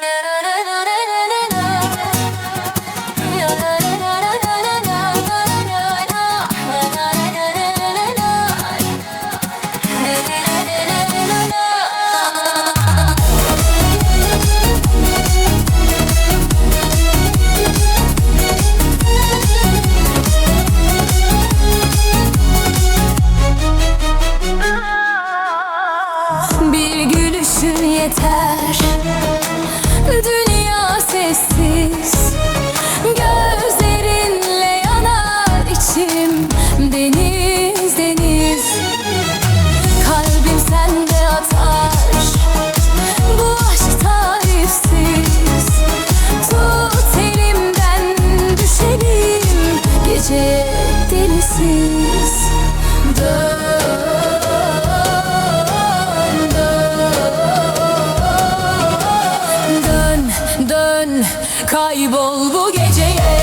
Yeah. Dön dön Dön dön kaybol bu geceye.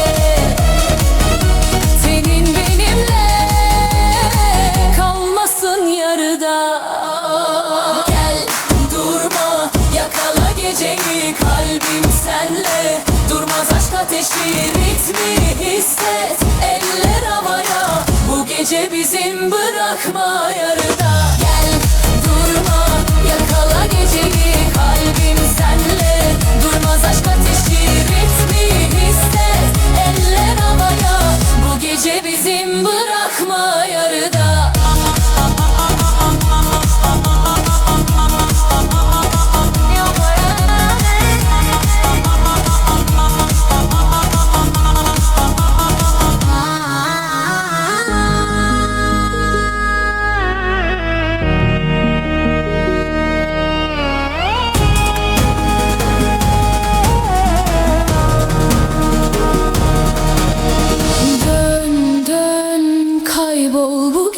Senin benimle kalmasın yarıda. Gel durma yakala geceyi kalbim senle. Durmaz aşk ateşi ritmi hisset bizim bırakma yarıda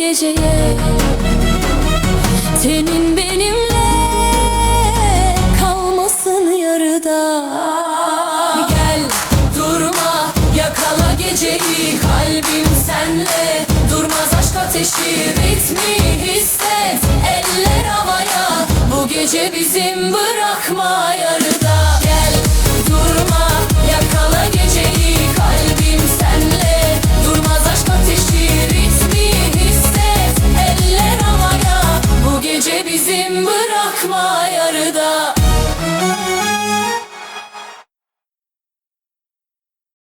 geceye. Senin benimle kalmasın yarıda. Gel durma yakala geceyi. Kalbim senle. Durmaz aşk ateşi ritmi hisset. Eller havaya Bu gece bizim bırakma yarıda だ。